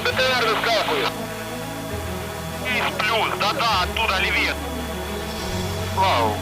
БТР выскакивает. Из плюс, да-да, оттуда левее. Слава.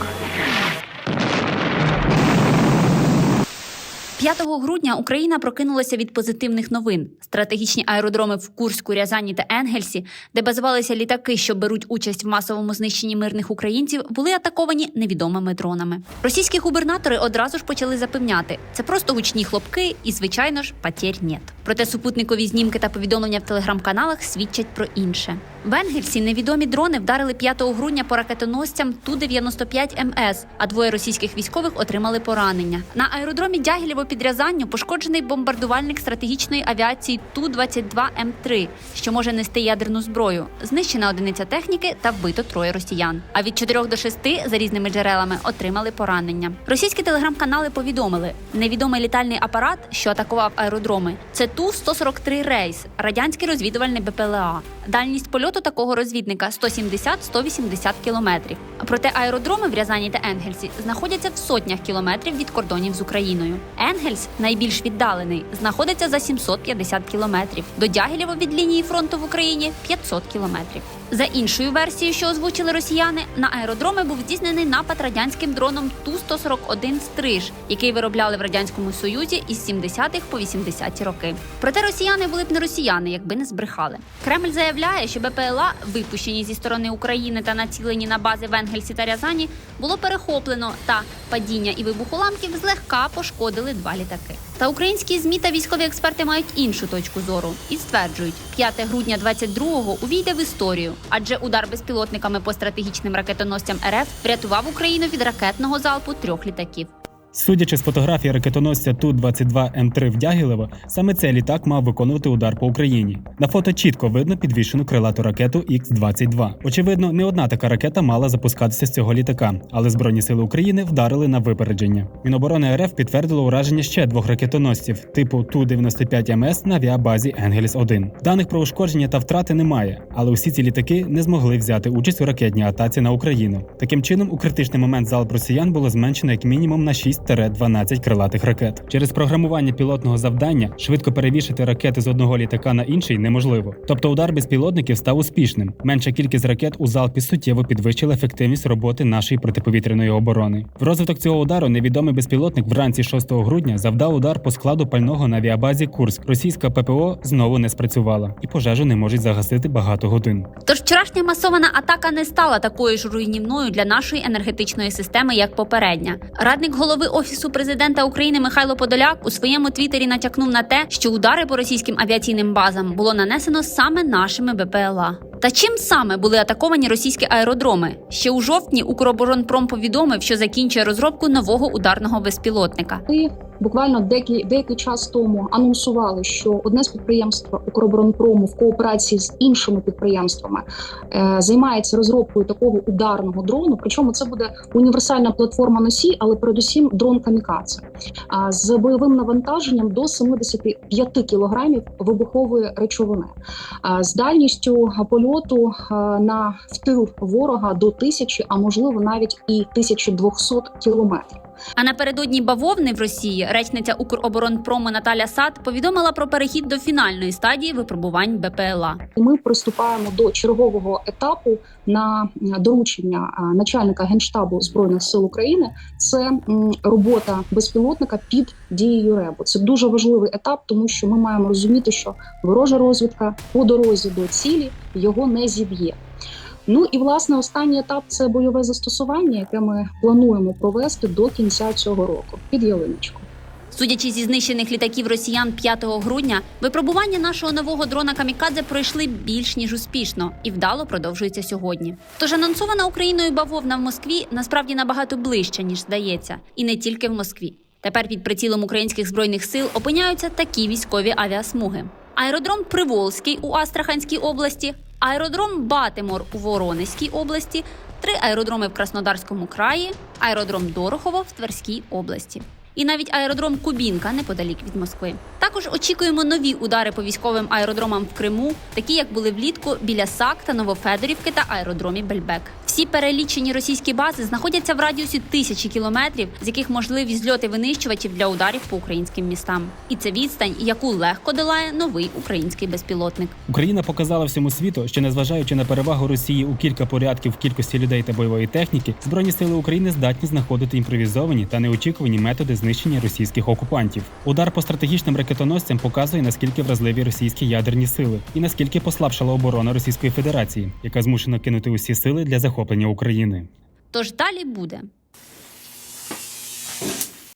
5 грудня Україна прокинулася від позитивних новин. Стратегічні аеродроми в Курську, Рязані та Енгельсі, де базувалися літаки, що беруть участь в масовому знищенні мирних українців, були атаковані невідомими дронами. Російські губернатори одразу ж почали запевняти, це просто гучні хлопки, і звичайно ж патєр нет. Проте супутникові знімки та повідомлення в телеграм-каналах свідчать про інше. В Енгельсі невідомі дрони вдарили 5 грудня по ракетоносцям Ту-95 МС, а двоє російських військових отримали поранення. На аеродромі Дягілєво під Рязанню пошкоджений бомбардувальник стратегічної авіації Ту-22М3, що може нести ядерну зброю. Знищена одиниця техніки та вбито троє росіян. А від 4 до 6 за різними джерелами отримали поранення. Російські телеграм-канали повідомили, невідомий літальний апарат, що атакував аеродроми, це Ту-143 рейс, радянський розвідувальний БПЛА. Дальність польоту такого розвідника 170-180 кілометрів. Проте аеродроми в Рязані та Енгельсі знаходяться в сотнях кілометрів від кордонів з Україною. Енгельс, найбільш віддалений, знаходиться за 750 кілометрів. До Дягілєва від лінії фронту в Україні 500 кілометрів. За іншою версією, що озвучили росіяни, на аеродроми був здійснений напад радянським дроном Ту-141 «Стриж», який виробляли в радянському союзі із 70-х по 80-ті роки. Проте росіяни були б не росіяни, якби не збрехали. Кремль заявляє, що БПЛА, випущені зі сторони України та націлені на бази в Енгельсі та Рязані, було перехоплено та падіння і вибух уламків злегка пошкодили два літаки. Та українські змі та військові експерти мають іншу точку зору і стверджують, 5 грудня 22-го увійде в історію, адже удар безпілотниками по стратегічним ракетоносцям РФ врятував Україну від ракетного залпу трьох літаків. Судячи з фотографії ракетоносця Ту-22М3 в Дягілево, саме цей літак мав виконувати удар по Україні. На фото чітко видно підвішену крилату ракету Х-22. Очевидно, не одна така ракета мала запускатися з цього літака, але Збройні сили України вдарили на випередження. Міноборони РФ підтвердило ураження ще двох ракетоносців типу Ту-95МС на авіабазі Енгельс-1. Даних про ушкодження та втрати немає, але усі ці літаки не змогли взяти участь у ракетній атаці на Україну. Таким чином, у критичний момент залп росіян було зменшено як мінімум на 6-12 крилатих ракет. Через програмування пілотного завдання швидко перевішити ракети з одного літака на інший неможливо. Тобто удар безпілотників став успішним. Менша кількість ракет у залпі суттєво підвищила ефективність роботи нашої протиповітряної оборони. В розвиток цього удару невідомий безпілотник вранці 6 грудня завдав удар по складу пального на авіабазі Курськ. Російська ППО знову не спрацювала, і пожежу не можуть загасити багато годин. Тож вчорашня масована атака не стала такою ж руйнівною для нашої енергетичної системи, як попередня. Радник голови офісу президента України Михайло Подоляк у своєму твіттері натякнув на те, що удари по російським авіаційним базам було нанесено саме нашими БПЛА. Та чим саме були атаковані російські аеродроми? Ще у жовтні Укроборонпром повідомив, що закінчує розробку нового ударного безпілотника. Буквально деякий, деякий час тому анонсували, що одне з підприємств Укроборонпрому в кооперації з іншими підприємствами е, займається розробкою такого ударного дрону. Причому це буде універсальна платформа носій, але передусім дрон камікадзе з бойовим навантаженням до 75 кілограмів вибухової речовини, а, з дальністю польоту а, на в тил ворога до тисячі, а можливо навіть і 1200 кілометрів. А напередодні бавовни в Росії речниця Укроборонпрому Наталя Сад повідомила про перехід до фінальної стадії випробувань БПЛА. Ми приступаємо до чергового етапу на доручення начальника генштабу збройних сил України. Це робота безпілотника під дією РЕБу. Це дуже важливий етап, тому що ми маємо розуміти, що ворожа розвідка по дорозі до цілі його не зіб'є. Ну і власне останній етап це бойове застосування, яке ми плануємо провести до кінця цього року під ялиночку. Судячи зі знищених літаків росіян 5 грудня, випробування нашого нового дрона Камікадзе пройшли більш ніж успішно і вдало продовжується сьогодні. Тож анонсована Україною бавовна в Москві насправді набагато ближче ніж здається, і не тільки в Москві. Тепер під прицілом українських збройних сил опиняються такі військові авіасмуги: аеродром Приволзький у Астраханській області, аеродром Батимор у Воронезькій області, три аеродроми в Краснодарському краї, аеродром Дорохово в Тверській області. І навіть аеродром Кубінка неподалік від Москви. Також очікуємо нові удари по військовим аеродромам в Криму, такі як були влітку біля САК та Новофедорівки та аеродромі Бельбек. Всі перелічені російські бази знаходяться в радіусі тисячі кілометрів, з яких можливі зльоти винищувачів для ударів по українським містам. І це відстань, яку легко долає новий український безпілотник. Україна показала всьому світу, що незважаючи на перевагу Росії у кілька порядків в кількості людей та бойової техніки, збройні сили України здатні знаходити імпровізовані та неочікувані методи знищення російських окупантів. Удар по стратегічним ракетоносцям показує наскільки вразливі російські ядерні сили і наскільки послабшала оборона Російської Федерації, яка змушена кинути усі сили для захоплення України. Тож далі буде.